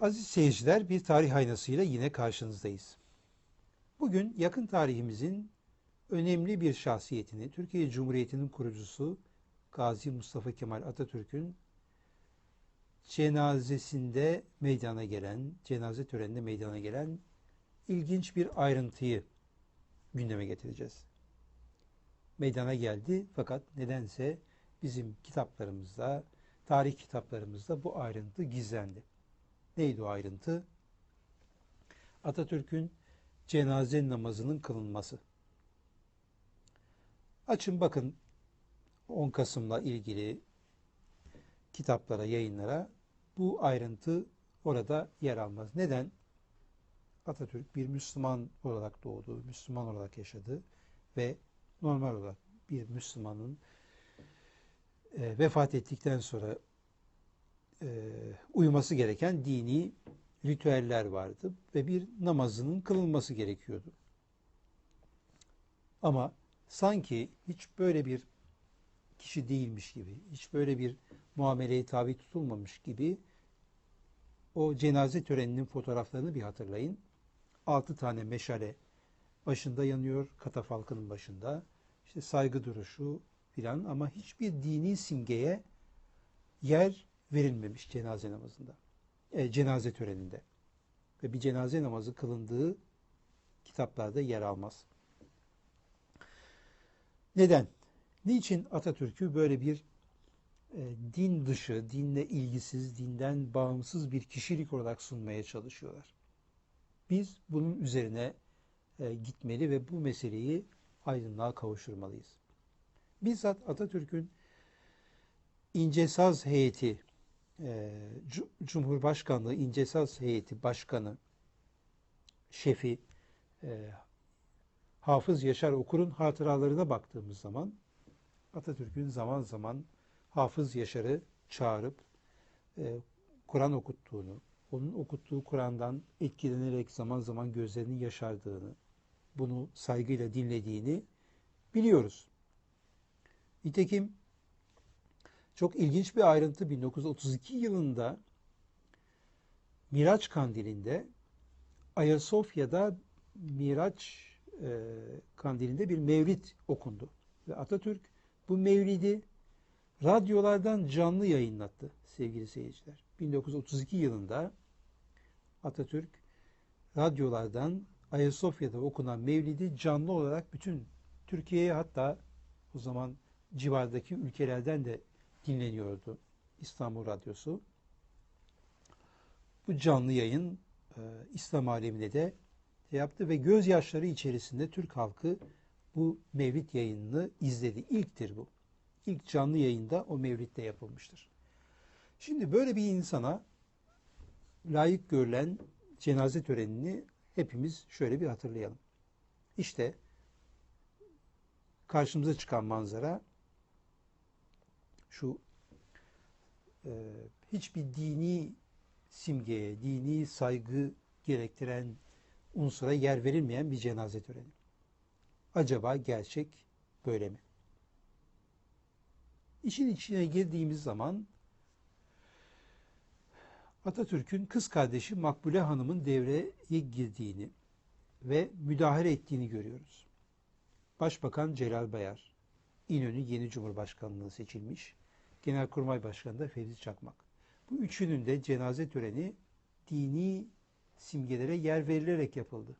Aziz seyirciler bir tarih aynasıyla yine karşınızdayız. Bugün yakın tarihimizin önemli bir şahsiyetini, Türkiye Cumhuriyeti'nin kurucusu Gazi Mustafa Kemal Atatürk'ün cenazesinde meydana gelen, cenaze töreninde meydana gelen ilginç bir ayrıntıyı gündeme getireceğiz. Meydana geldi fakat nedense bizim kitaplarımızda, tarih kitaplarımızda bu ayrıntı gizlendi. Neydi o ayrıntı? Atatürk'ün cenaze namazının kılınması. Açın bakın 10 Kasım'la ilgili kitaplara, yayınlara bu ayrıntı orada yer almaz. Neden? Atatürk bir Müslüman olarak doğdu, Müslüman olarak yaşadı ve normal olarak bir Müslümanın e, vefat ettikten sonra e, uyması gereken dini ritüeller vardı ve bir namazının kılınması gerekiyordu. Ama sanki hiç böyle bir kişi değilmiş gibi, hiç böyle bir muameleye tabi tutulmamış gibi o cenaze töreninin fotoğraflarını bir hatırlayın. Altı tane meşale başında yanıyor, katafalkının başında. İşte saygı duruşu filan ama hiçbir dini simgeye yer verilmemiş cenaze namazında. E, cenaze töreninde. Ve bir cenaze namazı kılındığı kitaplarda yer almaz. Neden? Niçin Atatürk'ü böyle bir e, din dışı, dinle ilgisiz, dinden bağımsız bir kişilik olarak sunmaya çalışıyorlar? Biz bunun üzerine e, gitmeli ve bu meseleyi aydınlığa kavuşturmalıyız. Bizzat Atatürk'ün İncesaz heyeti Cumhurbaşkanlığı İncesaz Heyeti Başkanı şefi e, Hafız Yaşar Okur'un hatıralarına baktığımız zaman Atatürk'ün zaman zaman Hafız Yaşar'ı çağırıp e, Kur'an okuttuğunu, onun okuttuğu Kur'an'dan etkilenerek zaman zaman gözlerinin yaşardığını, bunu saygıyla dinlediğini biliyoruz. Nitekim çok ilginç bir ayrıntı 1932 yılında Miraç Kandili'nde Ayasofya'da Miraç e, Kandili'nde bir mevlid okundu. Ve Atatürk bu mevlidi radyolardan canlı yayınlattı sevgili seyirciler. 1932 yılında Atatürk radyolardan Ayasofya'da okunan mevlidi canlı olarak bütün Türkiye'ye hatta o zaman civardaki ülkelerden de dinleniyordu İstanbul Radyosu. Bu canlı yayın e, İslam alemine de yaptı ve gözyaşları içerisinde Türk halkı bu mevlid yayınını izledi. İlktir bu. İlk canlı yayında o mevlidde yapılmıştır. Şimdi böyle bir insana layık görülen cenaze törenini hepimiz şöyle bir hatırlayalım. İşte karşımıza çıkan manzara şu e, hiçbir dini simgeye, dini saygı gerektiren unsura yer verilmeyen bir cenaze töreni. Acaba gerçek böyle mi? İşin içine girdiğimiz zaman Atatürk'ün kız kardeşi Makbule Hanım'ın devreye girdiğini ve müdahale ettiğini görüyoruz. Başbakan Celal Bayar, İnönü yeni Cumhurbaşkanlığı seçilmiş. Genelkurmay Başkanı da Fevzi Çakmak. Bu üçünün de cenaze töreni dini simgelere yer verilerek yapıldı.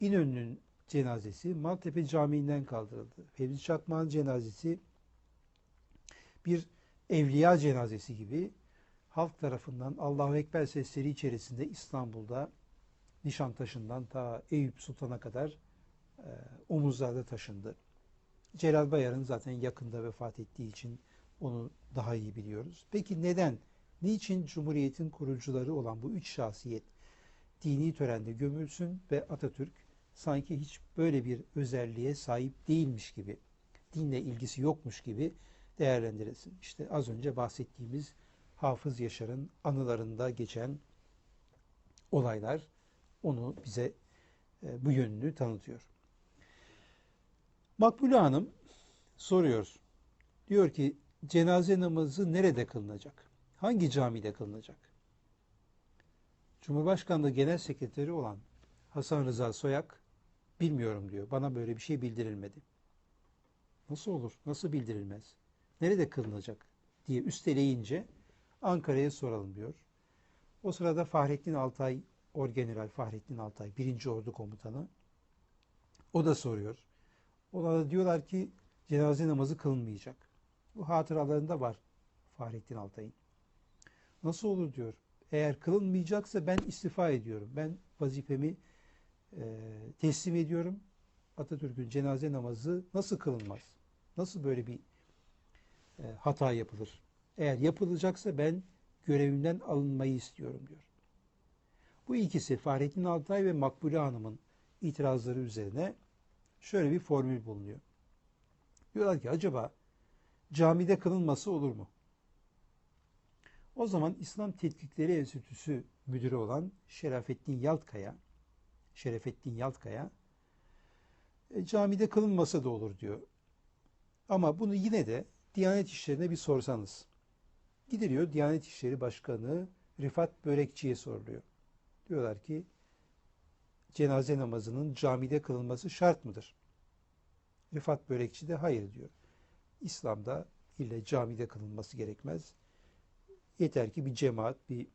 İnönü'nün cenazesi Maltepe Camii'nden kaldırıldı. Fevzi Çakmak'ın cenazesi bir evliya cenazesi gibi halk tarafından Allahu Ekber sesleri içerisinde İstanbul'da Nişantaşı'ndan ta Eyüp Sultan'a kadar e, omuzlarda taşındı. Celal Bayar'ın zaten yakında vefat ettiği için onu daha iyi biliyoruz. Peki neden? Niçin Cumhuriyet'in kurucuları olan bu üç şahsiyet dini törende gömülsün ve Atatürk sanki hiç böyle bir özelliğe sahip değilmiş gibi, dinle ilgisi yokmuş gibi değerlendirilsin. İşte az önce bahsettiğimiz Hafız Yaşar'ın anılarında geçen olaylar onu bize e, bu yönünü tanıtıyor. Makbule Hanım soruyor. Diyor ki cenaze namazı nerede kılınacak? Hangi camide kılınacak? Cumhurbaşkanlığı Genel Sekreteri olan Hasan Rıza Soyak bilmiyorum diyor. Bana böyle bir şey bildirilmedi. Nasıl olur? Nasıl bildirilmez? Nerede kılınacak? diye üsteleyince Ankara'ya soralım diyor. O sırada Fahrettin Altay, Orgeneral Fahrettin Altay, 1. Ordu Komutanı. O da soruyor. Ona da diyorlar ki cenaze namazı kılınmayacak. Bu hatıralarında var Fahrettin Altay'ın. Nasıl olur diyor. Eğer kılınmayacaksa ben istifa ediyorum. Ben vazifemi e, teslim ediyorum. Atatürk'ün cenaze namazı nasıl kılınmaz? Nasıl böyle bir e, hata yapılır? Eğer yapılacaksa ben görevimden alınmayı istiyorum diyor. Bu ikisi Fahrettin Altay ve Makbule Hanım'ın itirazları üzerine şöyle bir formül bulunuyor. Diyorlar ki acaba camide kılınması olur mu? O zaman İslam Tetkikleri Enstitüsü müdürü olan Şerafettin Yaltkaya, Şerefettin Yaltkaya, e, camide kılınmasa da olur diyor. Ama bunu yine de Diyanet İşleri'ne bir sorsanız. Gidiliyor Diyanet İşleri Başkanı Rifat Börekçi'ye soruluyor. Diyorlar ki cenaze namazının camide kılınması şart mıdır? Rifat Börekçi de hayır diyor. İslam'da ille camide kılınması gerekmez. Yeter ki bir cemaat, bir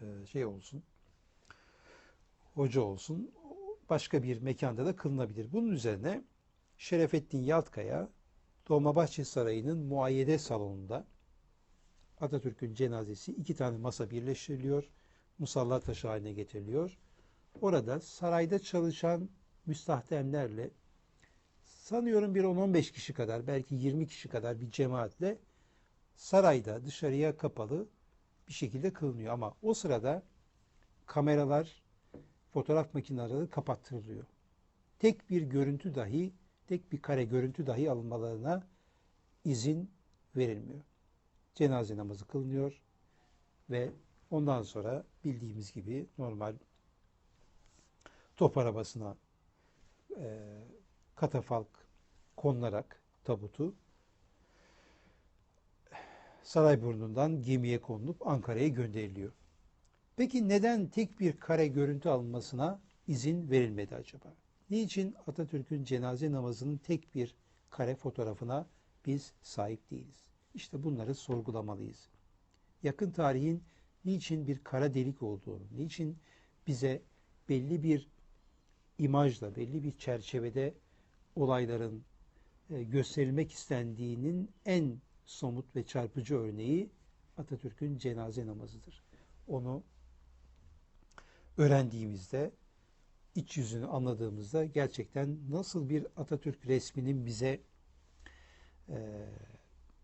e, şey olsun, hoca olsun, başka bir mekanda da kılınabilir. Bunun üzerine Şerefettin Yaltkaya Dolmabahçe Sarayı'nın muayyede salonunda Atatürk'ün cenazesi iki tane masa birleştiriliyor. Musalla taşı haline getiriliyor. Orada sarayda çalışan müstahdemlerle sanıyorum bir 10-15 kişi kadar belki 20 kişi kadar bir cemaatle sarayda dışarıya kapalı bir şekilde kılınıyor. Ama o sırada kameralar, fotoğraf makineleri kapattırılıyor. Tek bir görüntü dahi, tek bir kare görüntü dahi alınmalarına izin verilmiyor. Cenaze namazı kılınıyor ve ondan sonra bildiğimiz gibi normal top arabasına e, katafalk konularak tabutu Sarayburnu'ndan gemiye konulup Ankara'ya gönderiliyor. Peki neden tek bir kare görüntü alınmasına izin verilmedi acaba? Niçin Atatürk'ün cenaze namazının tek bir kare fotoğrafına biz sahip değiliz? İşte bunları sorgulamalıyız. Yakın tarihin niçin bir kara delik olduğunu, niçin bize belli bir imajla, belli bir çerçevede olayların e, gösterilmek istendiğinin en somut ve çarpıcı örneği Atatürk'ün cenaze namazıdır. Onu öğrendiğimizde, iç yüzünü anladığımızda gerçekten nasıl bir Atatürk resminin bize e,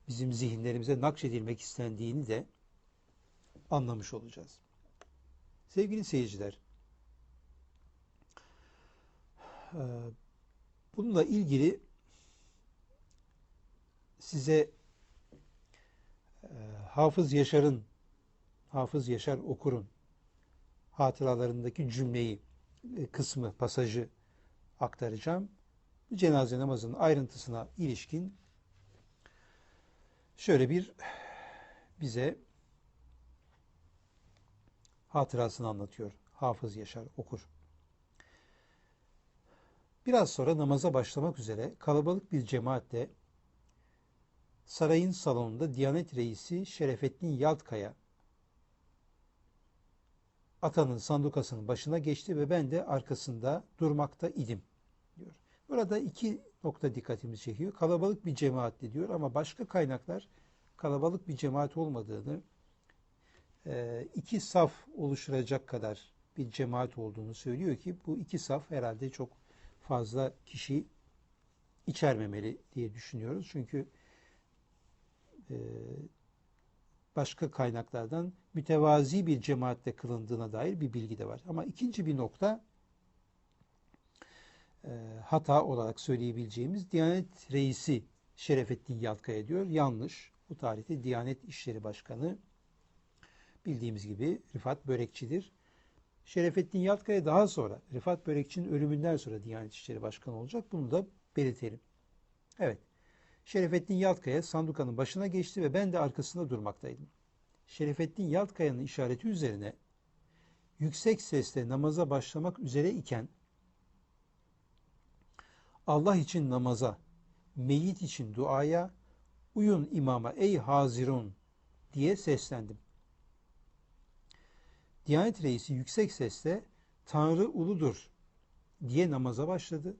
bizim zihinlerimize nakşedilmek istendiğini de anlamış olacağız. Sevgili seyirciler, e, bununla ilgili size e, Hafız Yaşar'ın Hafız Yaşar Okur'un hatıralarındaki cümleyi e, kısmı, pasajı aktaracağım. Cenaze namazının ayrıntısına ilişkin şöyle bir bize hatırasını anlatıyor Hafız Yaşar Okur. Biraz sonra namaza başlamak üzere kalabalık bir cemaatle sarayın salonunda Diyanet Reisi Şerefettin Yaltkaya atanın sandukasının başına geçti ve ben de arkasında durmakta idim diyor. Burada iki nokta dikkatimizi çekiyor. Kalabalık bir cemaatle diyor ama başka kaynaklar kalabalık bir cemaat olmadığını, e, iki saf oluşturacak kadar bir cemaat olduğunu söylüyor ki bu iki saf herhalde çok fazla kişi içermemeli diye düşünüyoruz. Çünkü e, başka kaynaklardan mütevazi bir cemaatle kılındığına dair bir bilgi de var. Ama ikinci bir nokta e, hata olarak söyleyebileceğimiz Diyanet Reisi Şerefettin Yalkaya diyor. Yanlış. Bu tarihte Diyanet İşleri Başkanı bildiğimiz gibi Rifat Börekçidir. Şerefettin Yalkaya daha sonra Rifat Börekçi'nin ölümünden sonra Diyanet İşleri Başkanı olacak. Bunu da belirtelim. Evet. Şerefettin Yaltkaya sandukanın başına geçti ve ben de arkasında durmaktaydım. Şerefettin Yaltkaya'nın işareti üzerine yüksek sesle namaza başlamak üzere iken Allah için namaza, meyit için duaya, uyun imama ey hazirun diye seslendim. Diyanet reisi yüksek sesle Tanrı uludur diye namaza başladı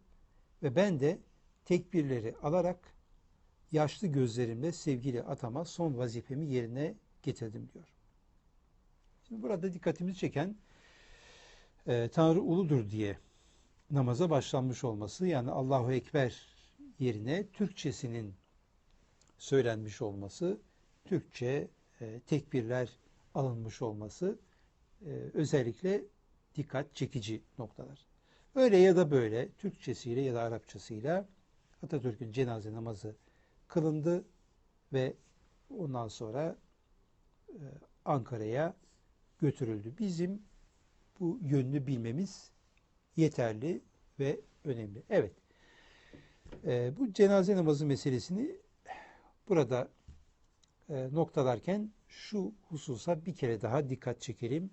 ve ben de tekbirleri alarak yaşlı gözlerimle sevgili atama son vazifemi yerine getirdim diyor. Şimdi burada dikkatimizi çeken e, Tanrı uludur diye namaza başlanmış olması yani Allahu Ekber yerine Türkçesinin söylenmiş olması, Türkçe e, tekbirler alınmış olması e, özellikle dikkat çekici noktalar. Öyle ya da böyle Türkçesiyle ya da Arapçasıyla Atatürk'ün cenaze namazı kılındı ve ondan sonra e, Ankara'ya götürüldü. Bizim bu yönünü bilmemiz yeterli ve önemli. Evet. E, bu cenaze namazı meselesini burada e, noktalarken şu hususa bir kere daha dikkat çekelim.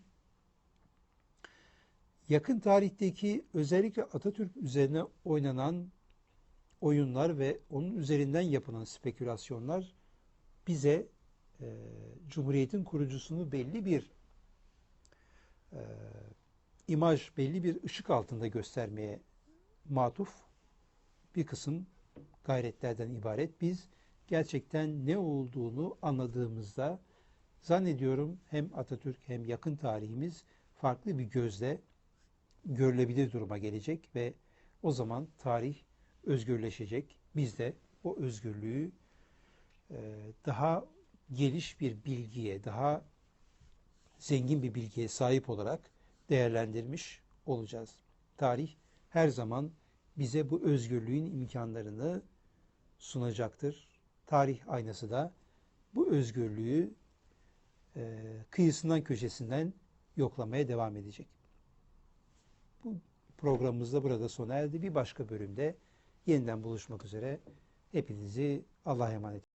Yakın tarihteki özellikle Atatürk üzerine oynanan oyunlar ve onun üzerinden yapılan spekülasyonlar bize e, Cumhuriyet'in kurucusunu belli bir e, imaj, belli bir ışık altında göstermeye matuf bir kısım gayretlerden ibaret. Biz gerçekten ne olduğunu anladığımızda zannediyorum hem Atatürk hem yakın tarihimiz farklı bir gözle görülebilir duruma gelecek ve o zaman tarih özgürleşecek. Biz de o özgürlüğü e, daha geniş bir bilgiye, daha zengin bir bilgiye sahip olarak değerlendirmiş olacağız. Tarih her zaman bize bu özgürlüğün imkanlarını sunacaktır. Tarih aynası da bu özgürlüğü e, kıyısından köşesinden yoklamaya devam edecek. Bu programımız da burada sona erdi. Bir başka bölümde yeniden buluşmak üzere. Hepinizi Allah'a emanet